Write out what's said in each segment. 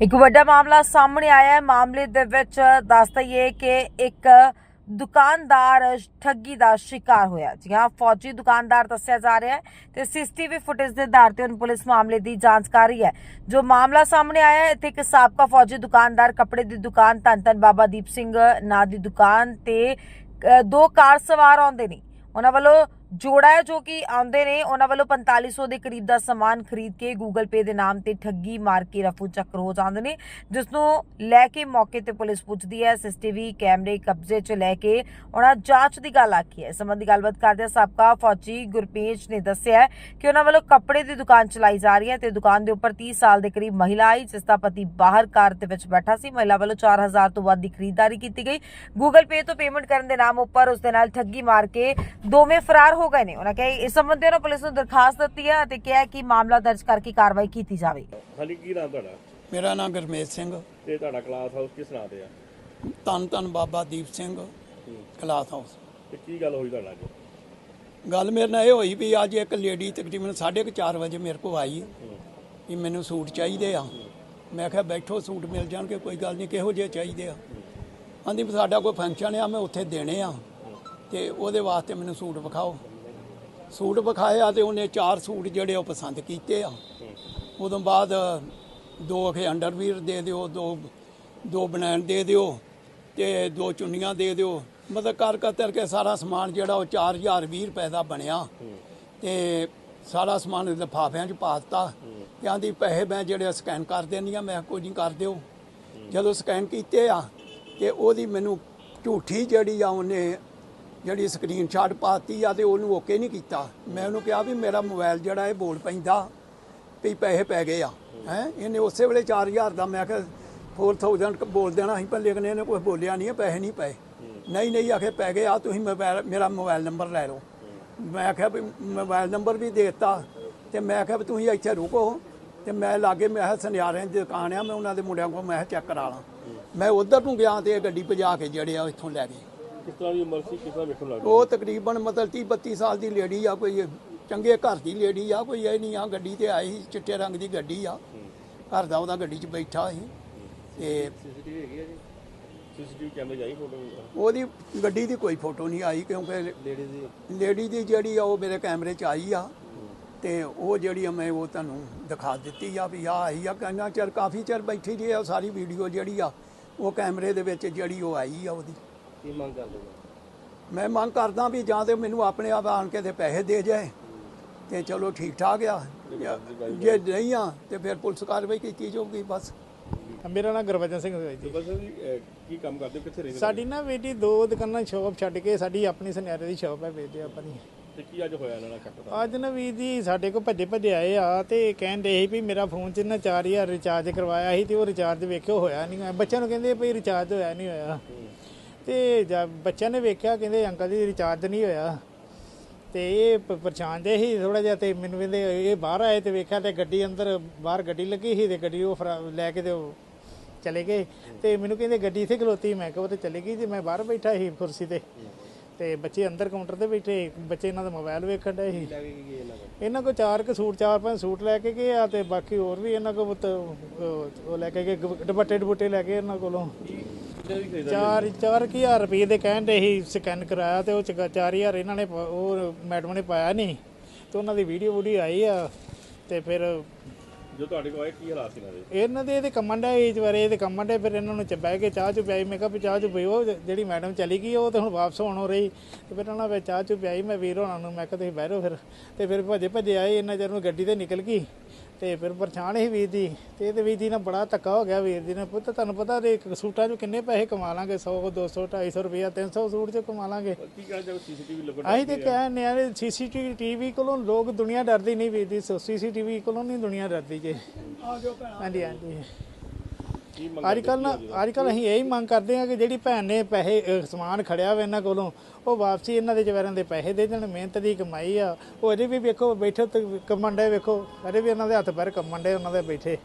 ਇੱਕ ਵੱਡਾ ਮਾਮਲਾ ਸਾਹਮਣੇ ਆਇਆ ਹੈ। ਮਾਮਲੇ ਦੇ ਵਿੱਚ ਦੱਸ ਦਈਏ ਕਿ ਇੱਕ ਦੁਕਾਨਦਾਰ ਠੱਗੀ ਦਾ ਸ਼ਿਕਾਰ ਹੋਇਆ। ਜੀ ਹਾਂ, ਫੌਜੀ ਦੁਕਾਨਦਾਰ ਦੱਸਿਆ ਜਾ ਰਿਹਾ ਹੈ ਤੇ ਸੀਸੀਟੀਵੀ ਫੁਟੇਜ ਦੇ ਆਧਾਰ ਤੇ ਹੁਣ ਪੁਲਿਸ ਮਾਮਲੇ ਦੀ ਜਾਂਚ ਕਰ ਰਹੀ ਹੈ। ਜੋ ਮਾਮਲਾ ਸਾਹਮਣੇ ਆਇਆ ਹੈ, ਇੱਥੇ ਇੱਕ ਸਾਬਕਾ ਫੌਜੀ ਦੁਕਾਨਦਾਰ ਕੱਪੜੇ ਦੀ ਦੁਕਾਨ ਧੰਨ ਧੰਨ ਬਾਬਾ ਦੀਪ ਸਿੰਘ ਨਾਂ ਦੀ ਦੁਕਾਨ ਤੇ ਦੋ ਕਾਰ ਸਵਾਰ ਆਉਂਦੇ ਨੇ। ਉਹਨਾਂ ਵੱਲੋਂ ਜੋੜਾ ਹੈ ਜੋ ਕਿ ਆਉਂਦੇ ਨੇ। ਉਹਨਾਂ ਵੱਲੋਂ 4500 ਦੇ ਕਰੀਬ ਦਾ ਸਮਾਨ ਖਰੀਦ ਕੇ Google Pay ਦੇ ਨਾਮ ਤੇ ਠੱਗੀ ਮਾਰ ਕੇ ਰਫੂ ਚੱਕ ਹੋ ਜਾਂਦੇ ਨੇ। ਜਿਸ ਨੂੰ ਲੈ ਕੇ ਮੌਕੇ ਤੇ ਪੁਲਿਸ ਪੁੱਛਦੀ ਹੈ। ਸੀਸੀਟੀਵੀ ਕੈਮਰੇ ਕਬਜ਼ੇ 'ਚ ਲੈ ਕੇ ਉਹਨਾਂ ਜਾਂਚ ਦੀ ਗੱਲ ਆਖੀ ਹੈ। ਸੰਬੰਧੀ ਗੱਲਬਾਤ ਕਰਦੇ ਸਾਬਕਾ ਫੌਜੀ ਗੁਰਪੇਜ ਨੇ ਦੱਸਿਆ ਕਿ ਉਹਨਾਂ ਵੱਲੋਂ ਕੱਪੜੇ ਦੀ ਦੁਕਾਨ ਚਲਾਈ ਜਾ ਰਹੀ ਹੈ ਤੇ ਦੁਕਾਨ ਦੇ ਉੱਪਰ 30 ਸਾਲ ਦੇ ਕਰੀਬ ਮਹਿਲਾ ਆਈ, ਜਿਸ ਦਾ ਪਤੀ ਬਾਹਰ ਕਾਰ ਦੇ ਵਿੱਚ ਬੈਠਾ ਸੀ। ਮਹਿਲਾ ਵੱਲੋਂ 4000 ਤੋਂ ਵੱਧ ਦੀ ਖਰੀਦਦਾਰੀ ਕੀਤੀ ਗਈ। Google Pay ਤੋਂ ਪੇਮੈਂਟ ਕਰਨ ਦੇ ਨਾਮ ਉੱਪਰ ਉਸ ਦੇ ਨਾਲ ਠੱਗੀ ਮਾਰ ਕੇ ਦੋਵੇਂ ਫਰਾਰ ਹੋ ਗਏ ਨੇ ਉਹਨਾਂ ਕਿਹਾ ਇਸ ਸੰਬੰਧੀ ਉਹਨਾਂ ਪੁਲਿਸ ਨੂੰ ਦਰਖਾਸਤ ਦਿੱਤੀ ਹੈ ਅਤੇ ਕਿਹਾ ਕਿ ਮਾਮਲਾ ਦਰਜ ਕਰਕੇ ਕਾਰਵਾਈ ਕੀਤੀ ਜਾਵੇ। ਹਾਂਜੀ ਕੀ ਨਾਮ ਤੁਹਾਡਾ? ਮੇਰਾ ਨਾਮ ਗੁਰਮੇਜ ਸਿੰਘ। ਤੇ ਤੁਹਾਡਾ ਕਲਾਸ ਹਾਊਸ ਕਿਸ ਨਾਂ ਤੇ ਆ? ਧੰਨ ਧੰਨ ਬਾਬਾ ਦੀਪ ਸਿੰਘ ਕਲਾਸ ਹਾਊਸ। ਤੇ ਕੀ ਗੱਲ ਹੋਈ ਤੁਹਾਡਾ ਅੱਜ ਗੱਲ ਮੇਰੇ ਨਾਲ ਇਹ ਹੋਈ ਵੀ ਅੱਜ ਇੱਕ ਲੇਡੀ ਤਕਰੀਬਨ 4:30 ਵਜੇ ਮੇਰੇ ਕੋਲ ਆਈ ਵੀ ਮੈਨੂੰ ਸੂਟ ਚਾਹੀਦੇ ਆ। ਮੈਂ ਕਿਹਾ ਬੈਠੋ ਸੂਟ ਮਿਲ ਜਾਣਗੇ ਕੋਈ ਗੱਲ ਨਹੀਂ ਕਿਹੋ ਜਿਹੇ ਚਾਹੀਦੇ ਆ। ਆਂਦੀ ਵੀ ਸਾਡਾ ਕੋਈ ਫੰਕਸ਼ਨ ਆ ਮੈਂ ਉੱਥੇ ਦੇਣੇ ਆ। ਤੇ ਉਹਦੇ ਵਾਸਤੇ ਮੈਨੂੰ ਸੂਟ ਵਿਖਾਓ। ਸੂਟ ਵਿਖਾਇਆ ਆ ਤੇ ਉਹਨੇ ਚਾਰ ਸੂਟ ਜਿਹੜੇ ਉਹ ਪਸੰਦ ਕੀਤੇ ਆ। ਉਦੋਂ ਬਾਅਦ ਦੋ ਅਖੇ ਅੰਡਰਵੀਰ ਦੇ ਦਿਓ, ਦੋ ਦੋ ਬਨੈਣ ਦੇ ਦਿਓ ਤੇ ਦੋ ਚੁੰਨੀਆਂ ਦੇ ਦਿਓ। ਮਤਲਬ ਕਰ ਕਤਰ ਕੇ ਸਾਰਾ ਸਮਾਨ ਜਿਹੜਾ ਉਹ 4020 ਰੁਪਏ ਦਾ ਬਣਿਆ। ਤੇ ਸਾਰਾ ਸਮਾਨ ਲਿਫਾਫਿਆਂ 'ਚ ਪਾ ਦਿੱਤਾ। ਤੇ ਆਂਦੀ ਪੈਸੇ ਮੈਂ ਜਿਹੜੇ ਸਕੈਨ ਕਰ ਦਿੰਦੀ ਆ, ਮੈਂ ਕਿਹਾ ਕੋਈ ਨਹੀਂ ਕਰ ਦਿਓ। ਜਦੋਂ ਸਕੈਨ ਕੀਤੇ ਆ ਤੇ ਉਹਦੀ ਮੈਨੂੰ ਝੂਠੀ ਜਿਹੜੀ ਆ ਉਹਨੇ ਜਿਹੜੀ ਸਕਰੀਨਸ਼ਾਟ ਪਾਤੀ ਆ ਤੇ ਉਹਨੂੰ ਓਕੇ ਨਹੀਂ ਕੀਤਾ। ਮੈਂ ਉਹਨੂੰ ਕਿਹਾ ਵੀ ਮੇਰਾ ਮੋਬਾਈਲ ਜਿਹੜਾ ਇਹ ਬੋਲ ਪੈਂਦਾ ਵੀ ਪੈਸੇ ਪੈ ਗਏ ਆ। ਹੈ? ਇਹਨੇ ਉਸੇ ਵੇਲੇ 4000 ਦਾ ਮੈਂ ਕਿਹਾ 4000 ਬੋਲ ਦੇਣਾ ਸੀ ਪਰ ਲੇਕਿਨ ਇਹਨੇ ਕੁਝ ਬੋਲਿਆ ਨਹੀਂ ਹੈ, ਪੈਸੇ ਨਹੀਂ ਪਏ। ਨਹੀਂ ਨਹੀਂ ਆਖੇ ਪੈ ਗਏ ਆ ਤੁਸੀਂ ਮੋਬਾਈਲ ਮੇਰਾ ਮੋਬਾਈਲ ਨੰਬਰ ਲੈ ਲਓ। ਮੈਂ ਆਖਿਆ ਵੀ ਮੋਬਾਈਲ ਨੰਬਰ ਵੀ ਦੇ ਦਿੱਤਾ ਤੇ ਮੈਂ ਕਿਹਾ ਵੀ ਤੁਸੀਂ ਇੱਥੇ ਰੁਕੋ। ਤੇ ਮੈਂ ਲਾਗੇ ਮੈਂ ਕਿਹਾ ਸੁਨਿਆਰਿਆਂ ਦੀ ਦੁਕਾਨ ਆ ਮੈਂ ਉਹਨਾਂ ਦੇ ਮੁੰਡਿਆਂ ਕੋਲ ਮੈਂ ਚੈੱਕ ਕਰਾ ਲਾਂ। ਮੈਂ ਉਧਰ ਨੂੰ ਗਿਆ ਤੇ ਇਹ ਗੱਡੀ ਭਜਾ ਕੇ ਜਿਹੜੇ ਆ ਇੱਥੋਂ ਲੈ ਗਏ। ਕਿਸ ਤਰ੍ਹਾਂ ਦੀ ਉਮਰ ਸੀ ਕਿਸ ਤਰ੍ਹਾਂ ਵੇਖਣ ਲੱਗਦਾ ਉਹ ਤਕਰੀਬਨ ਮਤਲਬ 30 32 ਸਾਲ ਦੀ ਲੇਡੀ ਆ ਕੋਈ ਚੰਗੇ ਘਰ ਦੀ ਲੇਡੀ ਆ ਕੋਈ ਇਹ ਨਹੀਂ ਆ ਗੱਡੀ ਤੇ ਆਈ ਸੀ, ਚਿੱਟੇ ਰੰਗ ਦੀ ਗੱਡੀ ਆ। ਘਰ ਦਾ ਉਹਦਾ ਗੱਡੀ 'ਚ ਬੈਠਾ ਸੀ। ਤੇ ਸੀਸੀਟੀਵੀ ਹੈਗੀ ਆ ਜੀ? ਸੀਸੀਟੀਵੀ ਕੈਮਰੇ ਜਾਈ ਫੋਟੋ ਉਹਦੀ ਗੱਡੀ ਦੀ ਕੋਈ ਫੋਟੋ ਨਹੀਂ ਆਈ ਕਿਉਂਕਿ ਲੇਡੀ ਦੀ? ਲੇਡੀ ਦੀ ਜਿਹੜੀ ਆ ਉਹ ਮੇਰੇ ਕੈਮਰੇ 'ਚ ਆਈ ਆ। ਤੇ ਉਹ ਜਿਹੜੀ ਮੈਂ ਉਹ ਤੁਹਾਨੂੰ ਦਿਖਾ ਦਿੱਤੀ ਆ ਵੀ ਆ ਆਈ ਆ। ਕਿੰਨਾ ਚਿਰ ਕਾਫੀ ਚਿਰ ਬੈਠੀ ਰਹੀ ਆ ਸਾਰੀ ਵੀਡੀਓ ਜਿਹੜੀ ਆ ਉਹ ਕੈਮਰੇ ਦੇ ਵਿੱਚ ਜਿਹੜੀ ਉਹ ਆਈ ਆ ਉਹਦੀ। ਕੀ ਮੰਗ ਕਰਦੇ ਹੋ? ਮੈਂ ਮੰਗ ਕਰਦਾ ਵੀ ਜਾਂ ਤੇ ਮੈਨੂੰ ਆਪਣੇ ਆਪ ਆਣ ਕੇ ਤੇ ਪੈਸੇ ਦੇ ਜਾਏ ਤੇ ਚਲੋ ਠੀਕ ਠਾਕ ਆ। ਜੇ ਨਹੀਂ ਆ ਤੇ ਫਿਰ ਪੁਲਿਸ ਕਾਰਵਾਈ ਕੀਤੀ ਜਾਊਗੀ ਬਸ। ਮੇਰਾ ਨਾਮ ਗੁਰਬਚਨ ਸਿੰਘ ਹੈ ਜੀ। ਬਸ ਜੀ ਅਹ, ਕੀ ਕੰਮ ਕਰਦੇ ਹੋ? ਕਿੱਥੇ ਰਹਿੰਦੇ ਸਾਡੀ ਨਾ ਬੇਟੀ ਦੋ ਦੁਕਾਨਾਂ ਸ਼ਾਪ ਛੱਡ ਕੇ ਸਾਡੀ ਆਪਣੀ ਸੁਨਿਆਰੇ ਦੀ ਸ਼ਾਪ ਹੈ ਬੇਟੇ ਆਪਾਂ ਦੀ ਤੇ ਕੀ ਅੱਜ ਹੋਇਆ ਇਹਨਾਂ ਨਾਲ ਕੱਟ ਅੱਜ ਨਾ ਵੀਰ ਜੀ ਸਾਡੇ ਕੋਲ ਭੱਜੇ ਭੱਜੇ ਆਏ ਆ ਤੇ ਕਹਿੰਦੇ ਸੀ ਵੀ ਮੇਰਾ ਫੋਨ 'ਚ ਨਾ 4000 ਰਿਚਾਰਜ ਕਰਵਾਇਆ ਸੀ ਤੇ ਉਹ ਰਿਚਾਰਜ ਵੇਖਿਓ ਹੋਇਆ ਨਹੀਂ ਬੱਚਿਆਂ ਨੂੰ ਕਹਿੰਦੇ ਵੀ ਰਿਚਾਰਜ ਹੋਇਆ ਨਹੀਂ ਹੋਇਆ। ਤੇ ਜਦ ਬੱਚਿਆਂ ਨੇ ਵੇਖਿਆ, ਕਹਿੰਦੇ ਅੰਕਲ ਜੀ ਰਿਚਾਰਜ ਨਹੀਂ ਹੋਇਆ। ਤੇ ਇਹ ਪਰੇਸ਼ਾਨ ਦੇ ਸੀ ਥੋੜਾ ਜਿਹਾ ਤੇ ਮੈਨੂੰ ਕਹਿੰਦੇ ਇਹ ਬਾਹਰ ਆਏ ਤੇ ਵੇਖਿਆ ਤੇ ਗੱਡੀ ਅੰਦਰ ਬਾਹਰ ਗੱਡੀ ਲੱਗੀ ਸੀ ਤੇ ਗੱਡੀ ਉਹ ਫਰਾ- ਲੈ ਕੇ ਤੇ ਉਹ ਚਲੇ ਗਏ। ਤੇ ਮੈਨੂੰ ਕਹਿੰਦੇ ਗੱਡੀ ਇੱਥੇ ਖਲੋਤੀ, ਮੈਂ ਕਿਹਾ ਉਹ ਤੇ ਚਲੇ ਗਈ ਤੇ ਮੈਂ ਬਾਹਰ ਬੈਠਾ ਸੀ ਕੁਰਸੀ ਤੇ। ਤੇ ਬੱਚੇ ਅੰਦਰ ਕਾਊਂਟਰ ਤੇ ਬੈਠੇ, ਬੱਚੇ ਇਹਨਾਂ ਦਾ ਮੋਬਾਈਲ ਵੇਖਣ ਡਏ ਸੀ। ਇਹਨਾਂ ਕੋਲ ਚਾਰ ਕੁ ਸੂਟ, ਚਾਰ ਪੰਜ ਸੂਟ ਲੈ ਕੇ ਗਏ ਆ ਤੇ ਬਾਕੀ ਹੋਰ ਵੀ ਇਹਨਾਂ ਕੋਲ ਉਹ ਲੈ ਕੇ ਗਏ ਦੁਪੱਟੇ ਦੁਪੱਟੇ ਲੈ ਕੇ ਇਹਨਾਂ ਕੋਲੋਂ। ਚਾਰ ਚਾਰ ਕੁ ਹਜ਼ਾਰ ਰੁਪਏ ਦੇ ਕਹਿਣ ਦੇ ਸੀ ਸਕੈਨ ਕਰਾਇਆ ਤੇ ਉਹ 'ਚ ਗ- ਚਾਰ ਹਜ਼ਾਰ ਇਹਨਾਂ ਨੇ ਪਾ- ਉਹ ਮੈਡਮ ਨੇ ਪਾਇਆ ਨਹੀਂ। ਤੇ ਉਹਨਾਂ ਦੀ ਵੀਡੀਓ ਵੀਡੀਓ ਆਈ ਆ ਤੇ ਫਿਰ ਜੋ ਤੁਹਾਡੇ ਕੋਲ ਆਏ ਕੀ ਹਾਲਾਤ ਸੀ ਇਹਨਾਂ ਦੇ? ਇਹਨਾਂ ਦੇ ਇਹਦੇ ਕੰਮਾਂ ਦਾ ਏਜ ਬਾਰੇ ਇਹਦੇ ਕੰਮਾਂ ਦੇ ਫਿਰ ਇਹਨਾਂ ਨੂੰ ਚ ਬਹਿ ਕੇ ਚਾਹ ਚੁ ਪਿਆਈ। ਮੈਂ ਕਿਹਾ ਵੀ ਚਾਹ ਚੁ ਪੀਓ ਜਿਹੜੀ ਮੈਡਮ ਚਲੀ ਗਈ ਉਹ ਤੇ ਹੁਣ ਵਾਪਸ ਹੋਣ ਹੋ ਰਹੀ। ਤੇ ਫਿਰ ਉਹਨਾਂ ਨੇ ਚਾਹ ਚੁ ਪਿਆਈ ਮੈਂ ਵੀਰ ਹੋਣਾ ਨੂੰ ਮੈਂ ਕਿਹਾ ਤੁਸੀਂ ਬਹਿਰੋ ਫਿਰ। ਤੇ ਫਿਰ ਭੱਜੇ ਭੱਜੇ ਆਏ ਇਹਨਾਂ ਚਿਰ ਨੂੰ ਗੱਡੀ ਤੇ ਨਿਕਲ ਗਈ। ਤੇ ਫਿਰ ਪਰੇਸ਼ਾਨ ਸੀ ਵੀਰ ਦੀ ਤੇ ਇਹਦੇ ਵੀਰ ਦੀ ਨਾਲ ਬੜਾ ਧੱਕਾ ਹੋ ਗਿਆ ਵੀਰ ਦੀ ਨੇ ਪੁੱਤ ਤੁਹਾਨੂੰ ਪਤਾ ਦੇ ਇੱਕ ਸੂਟਾਂ 'ਚ ਕਿੰਨੇ ਪੈਸੇ ਕਮਾ ਲਾਂਗੇ 100 200 250 ਰੁਪਇਆ 300 ਸੂਟ 'ਚ ਕਮਾ ਲਾਂਗੇ। ਕੀ ਕਹਿਣਾ ਚਾਹੋ ਸੀਸੀਟੀਵੀ ਲੱਗਣ ਅਸੀਂ ਤੇ ਕਹਿੰਦੇ ਆ। ਸੀਸੀਟੀਵੀ ਟੀਵੀ ਕੋਲੋਂ ਲੋਕ ਦੁਨੀਆ ਡਰਦੀ ਨਹੀਂ ਵੀਰ ਦੀ ਸੀਸੀਟੀਵੀ ਕੋਲੋਂ ਨਹੀਂ ਦੁਨੀਆ ਡਰਦੀ ਜੇ। ਹਾਂਜੀ ਹਾਂਜੀ। ਕੀ ਮੰਗ ਅੱਜ ਕੱਲ ਨਾ ਅੱਜ ਕੱਲ ਅਸੀਂ ਇਹੀ ਮੰਗ ਕਰਦੇ ਹਾਂ ਕਿ ਜਿਹੜੀ ਭੈਣ ਨੇ ਪੈਸੇ ਅਹ, ਸਮਾਨ ਖੜਿਆ ਵਾ ਇਹਨਾਂ ਕੋਲੋਂ ਉਹ ਵਾਪਸੀ ਇਹਨਾਂ ਦੇ ਜਵਾਰਾਂ ਦੇ ਪੈਸੇ ਦੇ ਦੇਣ ਮਿਹਨਤ ਦੀ ਕਮਾਈ ਆ। ਉਹ ਅਜੇ ਵੀ ਵੇਖੋ ਬੈਠੇ ਤੇ ਕਮੰਡੇ ਵੇਖੋ ਅਜੇ ਵੀ ਇਹਨਾਂ ਦੇ ਹੱਥ ਪੈਰ ਕਮੰਡੇ ਉਹਨਾਂ ਦੇ ਬੈਠੇ।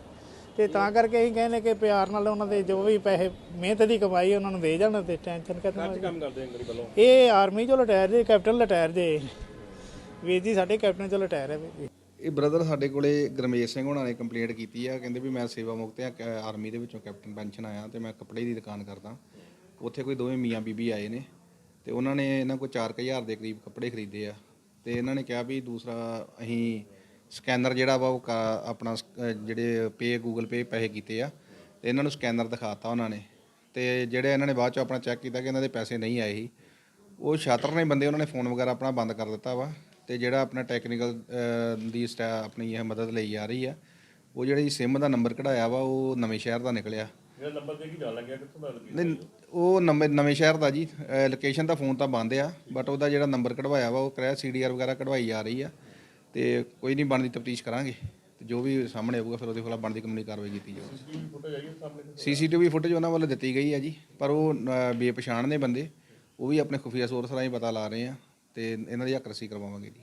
ਤੇ ਤਾਂ ਕਰਕੇ ਅਸੀਂ ਕਹਿੰਦੇ ਕਿ ਪਿਆਰ ਨਾਲ ਉਹਨਾਂ ਦੇ ਜੋ ਵੀ ਪੈਸੇ ਮਿਹਨਤ ਦੀ ਕਮਾਈ ਉਹਨਾਂ ਨੂੰ ਦੇ ਜਾਣ ਤੇ ਟੈਨਸ਼ਨ ਕਰਨਾ ਕੰਮ ਕਰਦੇ ਵੱਲੋਂ? ਇਹ ਆਰਮੀ ਚੋਂ ਰਿਟਾਇਰ ਜੇ ਕੈਪਟਨ ਰਿਟਾਇਰ ਜੇ। ਵੀਰ ਜੀ ਸਾਡੇ ਕੈਪਟਨ ਚੋਂ ਰਿਟਾਇਰ ਹੈ ਵੀਰ ਜੀ। ਇਹ ਬ੍ਰਦਰ ਸਾਡੇ ਕੋਲੇ ਗਰਮੇਸ਼ ਸਿੰਘ ਉਹਨਾਂ ਨੇ ਕੰਪਲੇਂਟ ਕੀਤੀ ਆ, ਕਹਿੰਦੇ ਵੀ ਮੈਂ ਸੇਵਾ ਮੁਕਤ ਆ, ਕ- ਆਰਮੀ ਦੇ ਵਿੱਚੋਂ ਕੈਪਟਨ ਪੈਨਸ਼ਨ ਆਇਆ ਤੇ ਮੈਂ ਕੱਪੜੇ ਦੀ ਦੁਕਾਨ ਕਰਦਾ। ਉੱਥੇ ਕੋਈ ਦੋਵੇਂ ਮੀਆਂ ਬੀਬੀ ਆਏ ਨੇ ਤੇ ਉਹਨਾਂ ਨੇ ਇਹਨਾਂ ਕੋਲ 4000 ਦੇ ਕਰੀਬ ਕੱਪੜੇ ਖਰੀਦੇ ਆ ਤੇ ਇਹਨਾਂ ਨੇ ਕਿਹਾ ਵੀ ਦੂਸਰਾ ਅਸੀਂ ਸਕੈਨਰ ਜਿਹੜਾ ਵਾ ਉਹ ਕਾ- ਆਪਣਾ ਸਕ ਅਹ ਜਿਹੜੇ ਪੇ ਗੂਗਲ ਪੇ ਪੈਸੇ ਕੀਤੇ ਆ ਤੇ ਇਹਨਾਂ ਨੂੰ ਸਕੈਨਰ ਦਿਖਾਤਾ ਉਹਨਾਂ ਨੇ ਤੇ ਜਿਹੜੇ ਇਹਨਾਂ ਨੇ ਬਾਅਦ ਚ ਆਪਣਾ ਚੈੱਕ ਕੀਤਾ ਕਿ ਇਹਨਾਂ ਦੇ ਪੈਸੇ ਨਹੀਂ ਆਏ ਸੀ, ਉਹ ਛਾਤਰ ਨੇ ਬੰਦੇ ਉਹਨਾਂ ਨੇ ਫੋਨ ਵਗੈਰਾ ਆਪਣਾ ਬੰਦ ਕਰ ਦਿੱਤਾ ਵਾ। ਤੇ ਜਿਹੜਾ ਆਪਣਾ ਟੈਕਨੀਕਲ ਦੀ ਸਟਾ ਆਪਣੀ ਇਹ ਮਦਦ ਲਈ ਜਾ ਰਹੀ ਆ ਉਹ ਜਿਹੜੀ ਸਿਮ ਦਾ ਨੰਬਰ ਕਢਾਇਆ ਵਾ ਉਹ ਨਵੇਂ ਸ਼ਹਿਰ ਦਾ ਨਿਕਲਿਆ। ਜਿਹੜਾ ਨੰਬਰ ਦੇ ਕੀ ਜਾਣ ਲੱਗਿਆ? ਕਿੱਥੋਂ ਦਾ ਲੱਗੀ ਨਹੀਂ ਉਹ ਨਵੇਂ ਨਵੇਂ ਸ਼ਹਿਰ ਦਾ ਜੀ। ਲੋਕੇਸ਼ਨ ਦਾ ਫੋਨ ਤਾਂ ਬੰਦ ਆ ਬਟ ਉਹਦਾ ਜਿਹੜਾ ਨੰਬਰ ਕਢਵਾਇਆ ਵਾ ਉਹ ਕਰਿਆ ਸੀਡੀਆਰ ਵਗੈਰਾ ਕਢਵਾਈ ਜਾ ਰਹੀ ਆ ਤੇ ਕੋਈ ਨਹੀਂ ਬਣਦੀ ਤਫਤੀਸ਼ ਕਰਾਂਗੇ। ਤੇ ਜੋ ਵੀ ਸਾਹਮਣੇ ਆਊਗਾ ਫਿਰ ਉਹਦੇ ਖਿਲਾਫ ਬਣਦੀ ਕਾਨੂੰਨੀ ਕਾਰਵਾਈ ਕੀਤੀ ਜਾਊਗੀ। ਸੀਸੀਟੀਵੀ ਫੁਟੇਜ ਉਹਨਾਂ ਵੱਲੋਂ ਦਿੱਤੀ ਗਈ ਹੈ ਜੀ ਪਰ ਉਹ ਬੇਪਛਾਣ ਨੇ ਬੰਦੇ। ਉਹ ਵੀ ਆਪਣੇ ਖੁਫੀਆ ਸੋਰਸ ਰਾਹੀਂ ਪਤਾ ਲਾ ਰਹੇ ਆ ਤੇ ਇਹਨਾਂ ਦੀ ਹੱਕਰਸੀ ਕਰਵਾਵਾਂਗੇ ਜੀ।